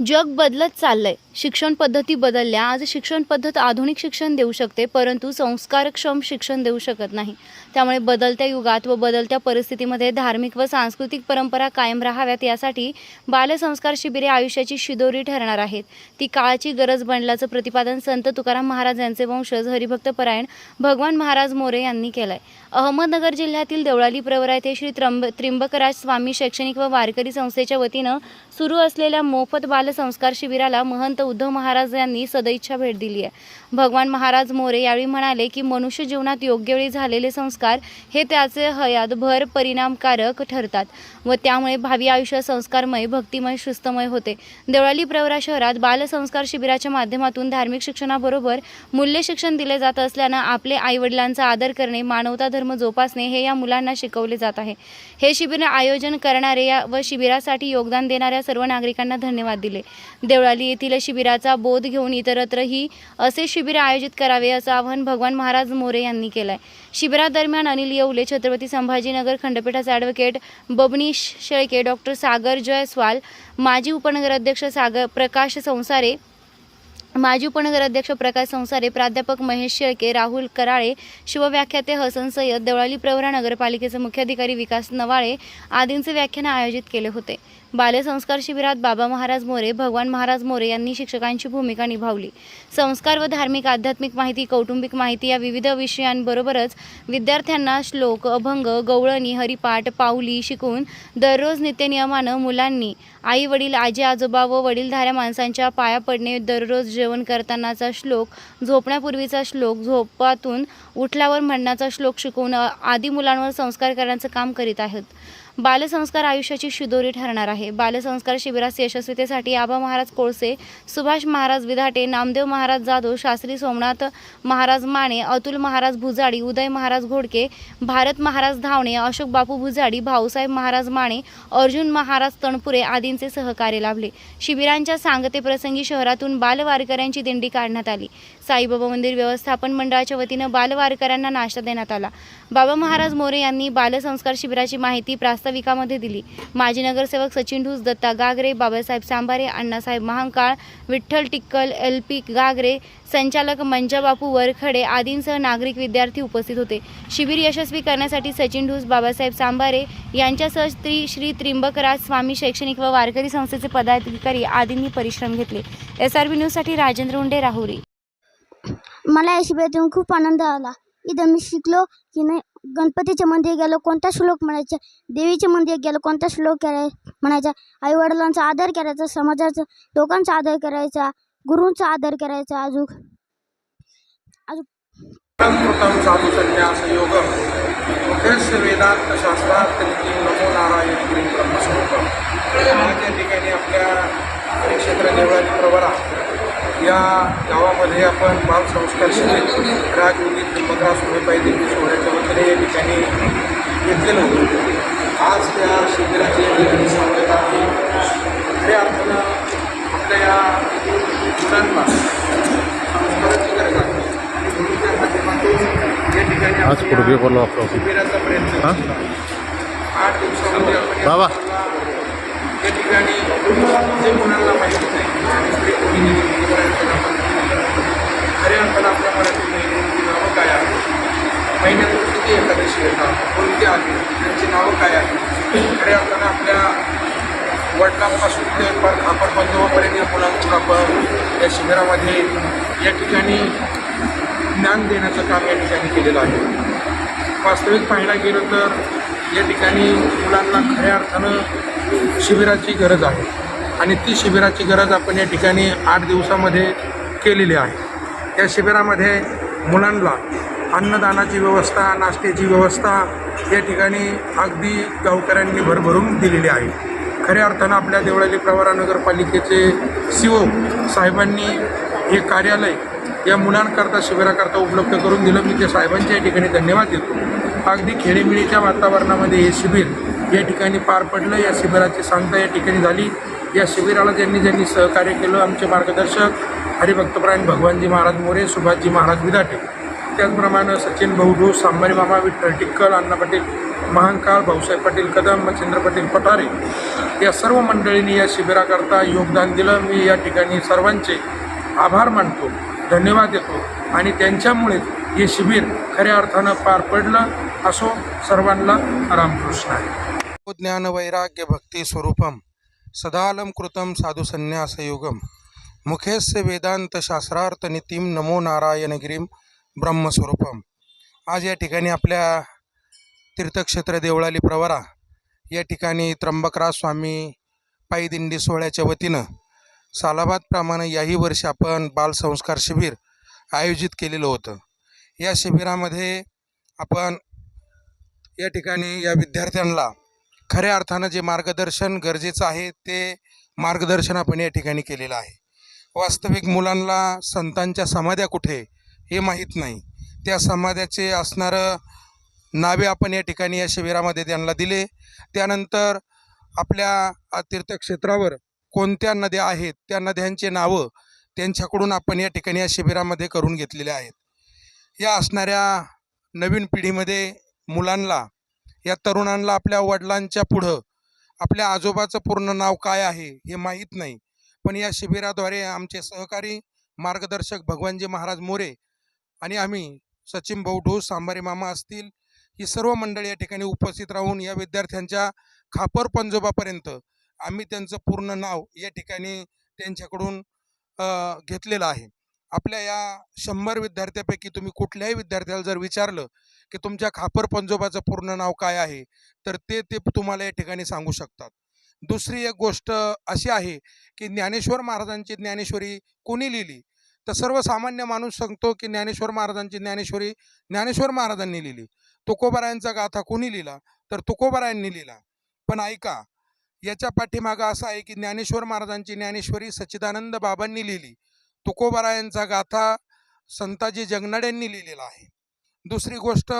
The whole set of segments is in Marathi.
जग बदलत चाललंय. शिक्षण पद्धती बदलल्या. आज शिक्षण पद्धत आधुनिक शिक्षण देऊ शकते परंतु संस्कारक्षम शिक्षण देऊ शकत नाही. त्यामुळे बदलत्या युगात व बदलत्या परिस्थितीमध्ये धार्मिक व सांस्कृतिक परंपरा कायम राहाव्यात यासाठी बालसंस्कार शिबिरे आयुष्याची शिदोरी ठरणार आहेत. ती काळाची गरज बनल्याचं प्रतिपादन संत तुकाराम महाराज यांचे वंशज हरिभक्त परायण भगवान महाराज मोरे यांनी केलंय. अहमदनगर जिल्ह्यातील देवळाली प्रवरा येथे श्री त्र्यंब त्र्यंबकराज स्वामी शैक्षणिक व वारकरी संस्थेच्या वतीनं सुरू असलेल्या मोफत बालसंस्कार शिबिराला महंत उद्धव महाराज यांनी सदैच्छा भेट दिली आहे. भगवान महाराज मोरे यावेळी म्हणाले की मनुष्य जीवनात योग्य वेळी झालेले संस्कार हे त्याचे हयातभर परिणामकारक ठरतात व त्यामुळे भावी आयुष्य संस्कारमय भक्तिमय शिस्तमय होते. देवळाली प्रवरा शहरात बालसंस्कार शिबिराच्या माध्यमातून धार्मिक शिक्षणाबरोबर मूल्य शिक्षण दिले जात असल्यानं आपले आईवडिलांचा आदर करणे मानवता धर्म जोपासणे हे या मुलांना शिकवले जात आहे. हे शिबिर आयोजन करणारे या व शिबिरासाठी योगदान देणाऱ्या सर्व नागरिकांना धन्यवाद दिले. देवळाली येथील शिबिराचा बोध घेऊन इतरत्रही असे शिबिर आयोजित करावे असं आवाहन भगवान महाराज मोरे यांनी केलं आहे शिबिरादरम्यान अनिल येवले छत्रपती संभाजीनगर खंडपीठाचे ॲडव्होकेट बबनी शेळके डॉक्टर सागर जयस्वाल माजी उपनगराध्यक्ष सागर प्रकाश संसारे माजी उपनगराध्यक्ष प्रकाश संसारे प्राध्यापक महेश शेळके राहुल कराळे शिवव्याख्याते हसन सय्यद देवळाली प्रवरा नगरपालिकेचे मुख्याधिकारी विकास नवाळे आदींचे व्याख्यान आयोजित केले होते. बालसंस्कार शिबिरात बाबा महाराज मोरे भगवान महाराज मोरे यांनी शिक्षकांची भूमिका निभावली. संस्कार व धार्मिक आध्यात्मिक माहिती कौटुंबिक माहिती या विविध विषयांबरोबरच विद्यार्थ्यांना श्लोक अभंग गवळणी हरिपाठ पाऊली शिकून दररोज नित्यनियमानं मुलांनी आई वडील आजी आजोबा व वडीलधाऱ्या माणसांच्या पाया पडणे दररोज जेवण करतानाचा श्लोक झोपण्यापूर्वीचा श्लोक झोपातून उठल्यावर म्हणण्याचा श्लोक शिकवून आदी मुलांवर संस्कार करण्याचं काम करीत आहेत. बालसंस्कार आयुष्याची शिदोरी ठरणार आहे. बालसंस्कार शिबिरास यशस्वीतेसाठी आबा महाराज कोळसे सुभाष महाराज विधाटे नामदेव महाराज जाधव शास्त्री सोमनाथ महाराज माने अतुल महाराज भुजाडी उदय महाराज घोडके भारत महाराज धावणे अशोक बापू भुजाडी भाऊसाहेब महाराज माने अर्जुन महाराज तणपुरे आदींचे सहकार्य लाभले. शिबिरांच्या सांगतेप्रसंगी शहरातून बालवारकऱ्यांची दिंडी काढण्यात आली. साईबाबा मंदिर व्यवस्थापन मंडळाच्या वतीनं बालवारकऱ्यांना नाश्ता देण्यात आला. बाबा महाराज मोरे यांनी बालसंस्कार शिबिराची माहिती प्रास्ताविकामध्ये दिली. माजी नगरसेवक सचिन ढूस दत्ता गागरे बाबासाहेब सांबारे अण्णासाहेब महांकाळ विठ्ठल टिक्कल एल पी गागरे संचालक मंजाबापू वरखडे आदींसह नागरिक विद्यार्थी उपस्थित होते. शिबिर यशस्वी करण्यासाठी सचिन ढूस बाबासाहेब सांबारे यांच्यासह श्री श्री त्रिंबकराज स्वामी शैक्षणिक व वारकरी संस्थेचे पदाधिकारी आदींनी परिश्रम घेतले. एस आर बी न्यूजसाठी राजेंद्र उंडे राहुरी. मला या शिबिरात येऊन खूप आनंद आला. इथं मी शिकलो की नाही गणपतीच्या मंदिर गेलो कोणता श्लोक म्हणायचा देवीच्या मंदिर गेलो कोणता श्लोक कराय म्हणायचा आईवडिलांचा आदर करायचा समाजाचा लोकांचा आदर करायचा गुरूंचा आदर करायचा अजून कृतं साधु संन्यासयोगं मुखस्य वेदांत शास्त्रार्थ नमो नारायण ग्रीन ब्रह्मस्वरूप ठिकाणी आपल्या क्षेत्र देवळाची प्रवरा. या गावामध्ये आपण बालसंस्कार शिबिर राजमुली त्र्यंबकराव सुमेबाई देवी सोहळ्याच्या वतीने या ठिकाणी घेतलेलं होतं आज त्या शिबिराची ठिकाणी सांगता आहे खऱ्या अर्थानं आपल्या या मुलांना संस्काराची गरज आहे आणि म्हणून त्या माध्यमातून या ठिकाणी आज. शिबिराचा प्रयत्न. आठ दिवसामध्ये आपण बाबा. या ठिकाणी जे मुलांना माहिती नाही आणि स्त्री कोणी खऱ्या अर्थानं आपल्या मराठी महिन्यांची नावं काय आहेत? महिन्यातून किती एकादशी येतात कोणती आहेत त्यांची नावं काय आहेत? खऱ्या अर्थानं आपल्या वडिलांपासून ते फार आपण बंधुवापर्यंत या मुलांकडून आपण या शिबिरामध्ये या ठिकाणी ज्ञान देण्याचं काम या ठिकाणी केलेलं आहे. वास्तविक पाहायला गेलं तर या ठिकाणी मुलांना खऱ्या अर्थानं शिबिराची गरज आहे. आणि ती शिबिराची गरज आपण या ठिकाणी आठ दिवसामध्ये केलेली आहे. या शिबिरामध्ये मुलांना अन्नदानाची व्यवस्था नाश्त्याची व्यवस्था या ठिकाणी अगदी गावकऱ्यांनी भरभरून दिलेली आहे. खऱ्या अर्थानं आपल्या देवळाली प्रवरा नगरपालिकेचे सी ओ साहेबांनी हे कार्यालय या मुलांकरता शिबिराकरता उपलब्ध करून दिलं. मी त्या साहेबांच्या या ठिकाणी धन्यवाद देतो. अगदी खेळीमेळीच्या वातावरणामध्ये हे शिबिर या ठिकाणी पार पडलं. या शिबिराची सांगता या ठिकाणी झाली. या शिबिराला ज्यांनी ज्यांनी सहकार्य केलं आमचे मार्गदर्शक हरिभक्तप्रायण भगवानजी महाराज मोरे सुभाषजी महाराज विदाटे. त्याचप्रमाणे सचिन भाऊ ढोस सांबारी मामा विठ्ठल टिक्कल अण्णा पाटील महांकाळ भाऊसाहेब पाटील कदम मच्छिंद्र पाटील पठारे या सर्व मंडळींनी या शिबिराकरता योगदान दिलं. मी या ठिकाणी सर्वांचे आभार मानतो धन्यवाद देतो आणि त्यांच्यामुळेच हे शिबिर खऱ्या अर्थानं पार पडलं असो सर्वांना रामकृष्ण आहे. ज्ञान वैराग्य भक्ती स्वरूपम सदालंकृतं साधु संन्यासयुगम मुखेस्य वेदांत शास्त्रार्थ नितीम नमो नारायणगिरीम ब्रह्मस्वरूपम। आज या ठिकाणी आपल्या तीर्थक्षेत्र देवळाली प्रवरा या ठिकाणी त्र्यंबकराज स्वामी पायदिंडी सोहळ्याच्या वतीनं सालाबादप्रमाणे याही वर्षी आपण बालसंस्कार शिबिर आयोजित केलेलं होतं. या शिबिरामध्ये आपण या ठिकाणी या विद्यार्थ्यांना खऱ्या अर्थानं जे मार्गदर्शन गरजेचं आहे ते मार्गदर्शन आपण या ठिकाणी केलेलं आहे. वास्तविक मुलांना संतांच्या समाध्या कुठे हे माहीत नाही. त्या समाध्याचे असणारं नावे आपण या ठिकाणी या शिबिरामध्ये त्यांना दिले. त्यानंतर आपल्या तीर्थक्षेत्रावर कोणत्या नद्या आहेत त्या नद्यांचे नावं त्यांच्याकडून आपण या ठिकाणी या शिबिरामध्ये करून घेतलेले आहेत. या असणाऱ्या नवीन पिढीमध्ये मुलांना या तरुणांना आपल्या वडिलांच्या पुढं आपल्या आजोबाचं पूर्ण नाव काय आहे हे माहीत नाही. पण या शिबिराद्वारे आमचे सहकारी मार्गदर्शक भगवानजी महाराज मोरे आणि आम्ही सचिन भाऊ ढोस सांबारे मामा असतील ही सर्व मंडळी या ठिकाणी उपस्थित राहून या विद्यार्थ्यांच्या खापर पंजोबापर्यंत आम्ही त्यांचं पूर्ण नाव या ठिकाणी त्यांच्याकडून घेतलेलं आहे. आपल्या या शंभर विद्यार्थ्यापैकी तुम्ही कुठल्याही विद्यार्थ्याला जर विचारलं की तुमच्या खापर पंजोबाचं पूर्ण नाव काय आहे तर ते ते तुम्हाला या ठिकाणी सांगू शकतात. दुसरी एक गोष्ट अशी आहे की ज्ञानेश्वर महाराजांची ज्ञानेश्वरी कोणी लिहिली? तर सर्वसामान्य माणूस सांगतो की ज्ञानेश्वर महाराजांची ज्ञानेश्वरी ज्ञानेश्वर महाराजांनी लिहिली. तुकोबारायांचा गाथा कोणी लिहिला? तर तुकोबारायांनी लिहिला. पण ऐका याच्या पाठीमागं असं आहे की ज्ञानेश्वर महाराजांची ज्ञानेश्वरी सच्चिदानंद बाबांनी लिहिली. तुकोबारायांचा गाथा संताजी जगनाड्यांनी लिहिलेला आहे. दुसरी गोष्ट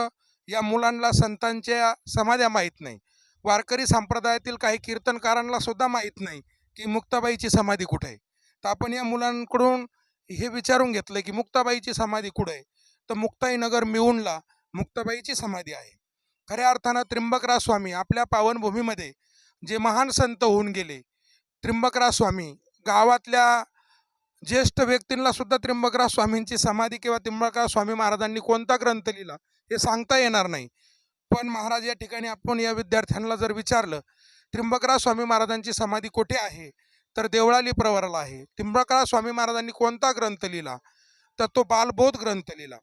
या मुलांना संतांच्या समाध्या माहीत नाही. वारकरी संप्रदायातील काही कीर्तनकारांना सुद्धा माहीत नाही की मुक्ताबाईची समाधी कुठे आहे. तर आपण या मुलांकडून हे विचारून घेतलं की मुक्ताबाईची समाधी कुठे आहे? तर मुक्ताईनगर मिळूनला मुक्ताबाईची समाधी आहे. खऱ्या अर्थानं त्र्यंबकराज स्वामी आपल्या पावनभूमीमध्ये जे महान संत होऊन गेले त्र्यंबकराज स्वामी गावातल्या ज्येष्ठ व्यक्तींना सुद्धा त्र्यंबकराज स्वामींची समाधी किंवा त्र्यंबकराज स्वामी महाराजांनी कोणता ग्रंथ लिहिला हे सांगता येणार नाही. पण महाराज या ठिकाणी आपण या विद्यार्थ्यांना जर विचारलं त्र्यंबकराज स्वामी महाराजांची समाधी कुठे आहे? तर देवळाली प्रवराला आहे. त्र्यंबकराज स्वामी महाराजांनी कोणता ग्रंथ लिहिला? तर तो बालबोध ग्रंथ लिहिला.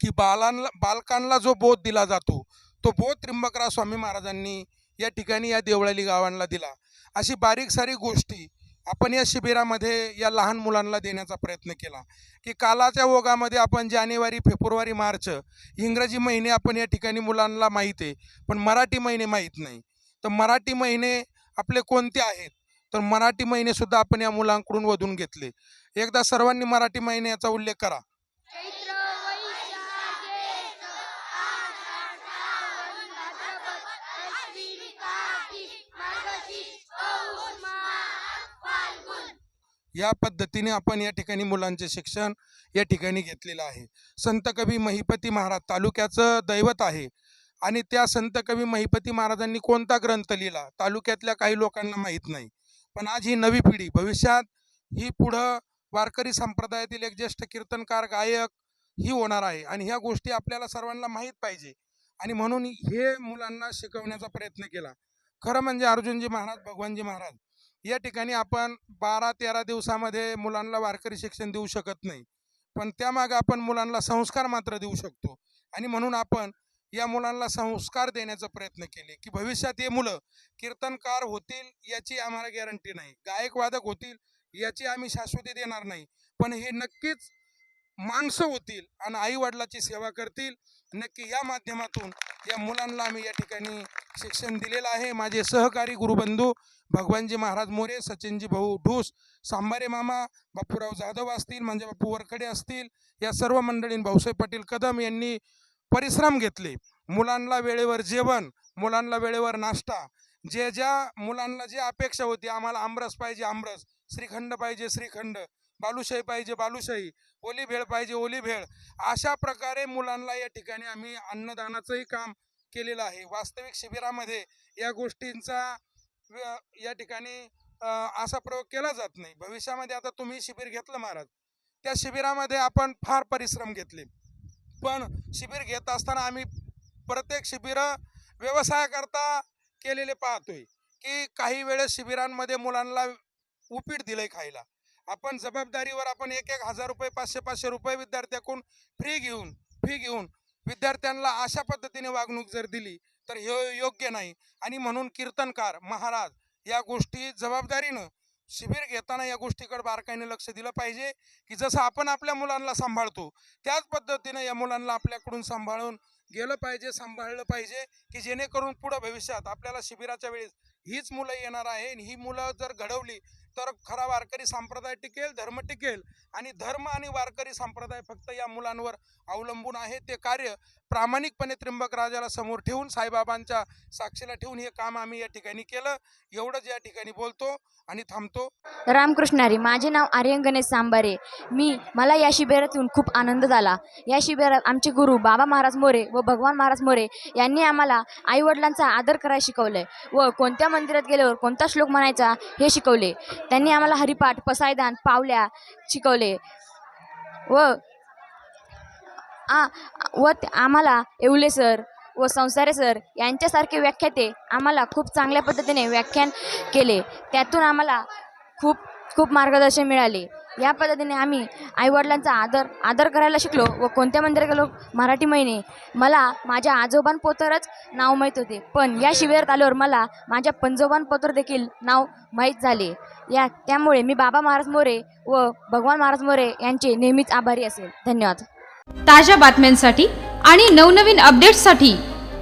की बालांना बालकांना जो बोध दिला जातो तो बोध त्र्यंबकराज स्वामी महाराजांनी या ठिकाणी या देवळाली गावांना दिला. अशी बारीक सारी गोष्टी आपण या शिबिरामध्ये या लहान मुलांना देण्याचा प्रयत्न केला. की कालाच्या ओघामध्ये आपण जानेवारी फेब्रुवारी मार्च इंग्रजी महिने आपण या ठिकाणी मुलांना माहीत आहे. पण मराठी महिने माहीत नाही. तर मराठी महिने आपले कोणते आहेत? तर मराठी महिनेसुद्धा आपण या मुलांकडून वधून घेतले. एकदा सर्वांनी मराठी महिन्याचा उल्लेख करा. या पद्धतीने आपण या ठिकाणी मुलांचे शिक्षण या ठिकाणी घेतलेलं आहे. संत कवी महिपती महाराज तालुक्याचं दैवत आहे आणि त्या संत कवी महिपती महाराजांनी कोणता ग्रंथ लिहिला तालुक्यातल्या काही लोकांना माहीत नाही. पण आज ही नवी पिढी भविष्यात ही पुढं वारकरी संप्रदायातील एक ज्येष्ठ कीर्तनकार गायक ही होणार आहे आणि ह्या गोष्टी आपल्याला सर्वांना माहीत पाहिजे आणि म्हणून हे मुलांना शिकवण्याचा प्रयत्न केला. खरं म्हणजे अर्जुनजी महाराज भगवानजी महाराज या ठिकाणी आपण बारा तेरा दिवसामध्ये मुलांना वारकरी शिक्षण देऊ शकत नाही. पण त्यामागे आपण मुलांना संस्कार मात्र देऊ शकतो. आणि म्हणून आपण या मुलांना संस्कार देण्याचा प्रयत्न केले की भविष्यात हे मुलं कीर्तनकार होतील याची आम्हाला गॅरंटी नाही. गायक वादक होतील याची आम्ही शाश्वती देणार नाही. पण हे नक्कीच माणसं होतील आणि आई वडिलाची सेवा करतील. नक्की या माध्यमातून या मुलांना आम्ही या ठिकाणी शिक्षण दिलेलं आहे. माझे सहकारी गुरुबंधू भगवानजी महाराज मोरे सचिनजी भाऊ ढूस सांबारे मामा बापूराव जाधव असतील म्हणजे बापू वरखडे असतील या सर्व मंडळीं भाऊसाहेब पाटील कदम यांनी परिश्रम घेतले. मुलांना वेळेवर जेवण मुलांना वेळेवर नाश्ता जे ज्या मुलांना जी अपेक्षा होती आम्हाला आमरस पाहिजे आमरस. श्रीखंड पाहिजे श्रीखंड. बालुशाही पाहिजे बालुशाही. ओली भेळ पाहिजे ओली भेळ. अशा प्रकारे मुलांना या ठिकाणी आम्ही अन्नदानाचंही काम केलेलं आहे. वास्तविक शिबिरामध्ये या गोष्टींचा या ठिकाणी असा प्रयोग केला जात नाही. भविष्यामध्ये आता तुम्ही शिबिर घेतलं महाराज. त्या शिबिरामध्ये आपण फार परिश्रम घेतले. पण शिबिर घेत असताना आम्ही प्रत्येक शिबिर व्यवसायाकरता केलेले पाहतोय. की काही वेळेस शिबिरांमध्ये मुलांना उपीट दिलंय खायला. आपण जबाबदारीवर आपण एक एक हजार रुपये पाचशे पाचशे रुपये विद्यार्थ्याकडून फ्री घेऊन फी घेऊन विद्यार्थ्यांना अशा पद्धतीने वागणूक जर दिली तर हे योग्य नाही. आणि म्हणून कीर्तनकार महाराज या गोष्टी जबाबदारीनं शिबिर घेताना या गोष्टीकडे बारकाईने लक्ष दिलं पाहिजे की जसं आपण आपल्या मुलांना सांभाळतो त्याच पद्धतीनं या मुलांना आपल्याकडून सांभाळून गेलं पाहिजे सांभाळलं पाहिजे की जेणेकरून पुढं भविष्यात आपल्याला शिबिराच्या वेळेस हीच मुलं येणार आहे आणि ही मुलं जर घडवली तर खरा वारकरी संप्रदाय टिकेल धर्म टिकेल आणि धर्म आणि वारकरी संप्रदाय फक्त या मुलांवर अवलंबून आहे. ते कार्य प्रामाणिकपणे त्र्यंबक राजाला समोर ठेवून साईबाबांच्या साक्षीला ठेवून हे काम आम्ही या ठिकाणी केलं. एवढंच या ठिकाणी बोलतो आणि थांबतो. रामकृष्णारी माझे नाव आर्यन गणेश सांबारे. मी मला या शिबिरातून खूप आनंद झाला. या शिबिरात आमचे गुरु बाबा महाराज मोरे व भगवान महाराज मोरे यांनी आम्हाला आईवडिलांचा आदर करायला शिकवलंय व कोणत्या मंदिरात गेल्यावर कोणता श्लोक म्हणायचा हे शिकवले. त्यांनी आम्हाला हरिपाठ पसायदान पावल्या शिकवले. व आ व ते- आम्हाला येवले सर व संसारे सर यांच्यासारखे व्याख्याते आम्हाला खूप चांगल्या पद्धतीने व्याख्यान केले. त्यातून आम्हाला खूप खूप मार्गदर्शन मिळाले. या पद्धतीने आम्ही आईवडिलांचा आदर आदर करायला शिकलो व कोणत्या मंदिरात गेलो मराठी महिने. मला माझ्या आजोबांपोतरच नाव माहीत होते. पण या शिबिरात आल्यावर मला माझ्या पंजोबांपोतर देखील नाव माहीत झाले. या त्यामुळे मी बाबा महाराज मोरे व भगवान महाराज मोरे यांचे नेहमीच आभारी असेल. धन्यवाद. ताज्या बातम्यांसाठी आणि नवनवीन अपडेट्ससाठी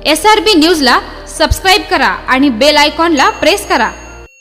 एस आर बी न्यूजला सबस्क्राईब करा आणि बेल आयकॉनला प्रेस करा.